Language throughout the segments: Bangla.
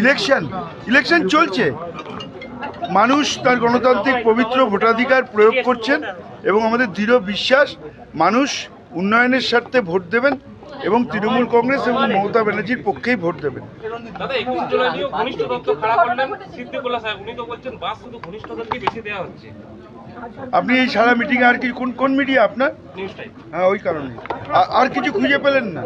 ইলেকশন ইলেকশন চলছে। মানুষ তার গণতান্ত্রিক পবিত্র ভোটাধিকার প্রয়োগ করছেন এবং আমাদের দৃঢ় বিশ্বাস মানুষ উন্নয়নের স্বার্থে ভোট দেবেন এবং তৃণমূল কংগ্রেস এবং মমতা ব্যানার্জির পক্ষেই ভোট দেবেন। আপনি এই সারা মিটিংয়ে আর কি কোন কোন মিডিয়া আপনার? হ্যাঁ ওই কারণে আর কিছু খুঁজে পেলেন না?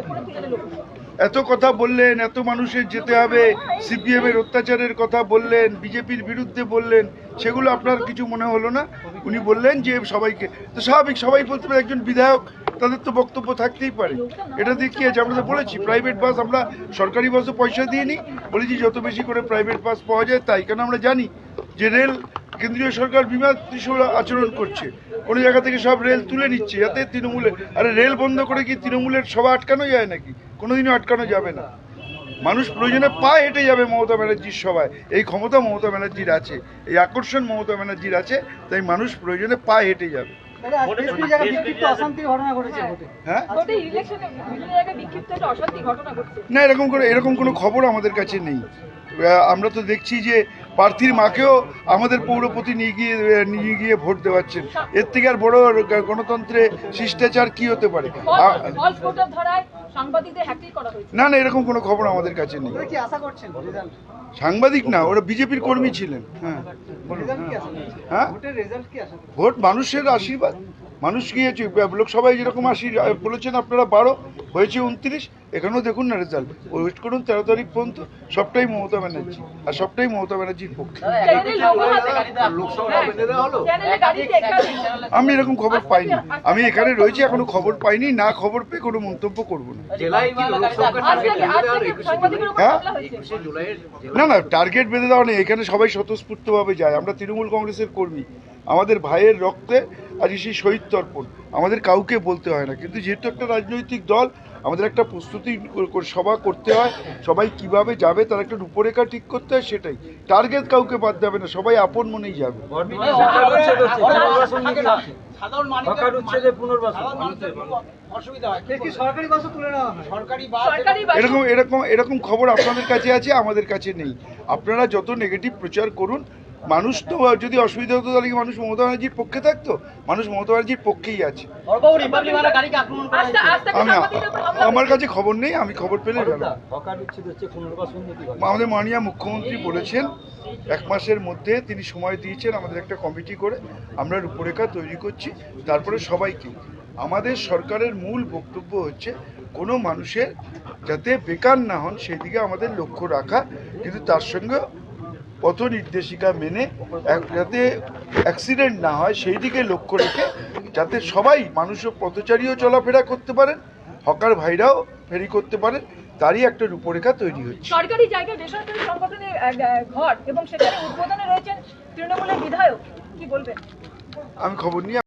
এত কথা বললেন, এত মানুষের যেতে হবে সিপিএম এর অত্যাচারের কথা বললেন, বিজেপির বিরুদ্ধে বললেন, সেগুলো আপনার কিছু মনে হলো না? উনি বললেন যে সবাইকে, তো স্বাভাবিক, সবাই বলতে পারে একজন বিধায়ক, তাদের তো বক্তব্য থাকতেই পারে। এটা দিয়ে কি আছে? আমরা তো বলেছি প্রাইভেট বাস আমরা সরকারি বাসও পয়সা দিয়ে নিই। বলেছি যত বেশি করে প্রাইভেট বাস পাওয়া যায় তাই, কেন আমরা জানি যে রেল, কেন্দ্রীয় সরকার বিমা আচরণ করছে। কোনো জায়গা থেকে সব রেল তুলে নিচ্ছে, যাতে তৃণমূলের আরে রেল বন্ধ করে কি তৃণমূলের সভা আটকানো যায় নাকি? কোনোদিনও আটকানো যাবে না। মানুষ প্রয়োজনে পায়ে হেঁটে যাবে মমতা ব্যানার্জির সভায়। এই ক্ষমতা মমতা ব্যানার্জির আছে এই আকর্ষণ মমতা ব্যানার্জির আছে তাই মানুষ প্রয়োজনে পায়ে হেঁটে যাবে। হ্যাঁ। ঘটছে। না এরকম করে এরকম কোনো খবর আমাদের কাছে নেই। আমরা তো দেখছি যে প্রার্থীর মাকেও আমাদের পৌরপতি নিয়ে গিয়ে নিয়ে গিয়ে ভোট দেওয়াচ্ছেন। এর থেকে আর বড় গণতন্ত্রে শিষ্টাচার কি হতে পারে? না না এরকম কোনো খবর আমাদের কাছে নেই। আপনারা কি আশা করছেন? রেজাল্ট সাংবাদিক না ওরা বিজেপির কর্মী ছিলেন। হ্যাঁ। হ্যাঁ? ভোট মানুষের আশীর্বাদ। মানুষ গিয়েছে লোকসভায় যেরকম আশি বলেছেন আপনারা বারো হয়েছে উনত্রিশ। এখানেও দেখুন না রেজাল্ট ওয়েট করুন তেরো তারিখ পর্যন্ত সবটাই মমতা ব্যানার্জি আর সবটাই মমতা ব্যানার্জির পক্ষে। একাধিক আমি এরকম খবর পাইনি। আমি এখানে রয়েছি এখনও খবর পাইনি না খবর পেয়ে কোনো মন্তব্য করব না। হ্যাঁ? না না টার্গেট বেঁধে দেওয়া নেই। এখানে সবাই স্বতঃস্ফূর্তভাবে যায়। আমরা তৃণমূল কংগ্রেসের কর্মী। আমাদের ভাইয়ের রক্তে আজ সেই শহীদ তর্পণ। আমাদের কাউকে বলতে হয় না। কিন্তু যেহেতু একটা রাজনৈতিক দল, আমাদের একটা প্রস্তুতি সভা করতে হয়, সবাই কীভাবে যাবে, তার একটা রূপরেখা ঠিক করতে হয়, সেটাই। টার্গেট কাউকে বাদ দেবে না, সবাই আপন মনেই যাবে। এরকম এরকম এরকম খবর আপনাদের কাছে আছে, আমাদের কাছে নেই। আপনারা যত নেগেটিভ প্রচার করুন মানুষ তো যদি অসুবিধা হতো তাহলে কি মানুষ মমতা ব্যানার্জির পক্ষে থাকতো? মানুষ মমতা ব্যানার্জির পক্ষেই আছে। আমার কাছে খবর নেই আমি খবর পেলে আমাদের মাননীয় মুখ্যমন্ত্রী বলেছেন এক মাসের মধ্যে তিনি সময় দিয়েছেন আমাদের একটা কমিটি করে আমরা রূপরেখা তৈরি করছি তারপরে সবাইকে। আমাদের সরকারের মূল বক্তব্য হচ্ছে কোনো মানুষের যাতে বেকার না হন সেদিকে আমাদের লক্ষ্য রাখা কিন্তু তার সঙ্গে পথ নির্দেশিকা মেনে যাতে অ্যাক্সিডেন্ট না হয় সেই দিকে লক্ষ্য রেখে যাতে সবাই মানুষও পথচারীও চলাফেরা করতে পারেন হকার ভাইরাও ফেরি করতে পারে তারই একটা রূপরেখা তৈরি হচ্ছে। সরকারি জায়গায় বেসরকারি সংগঠনের ঘর এবং সেখানে উদ্বোধনে রয়েছেন তৃণমূলের বিধায়ক কি বলবেন? আমি খবর নিয়ে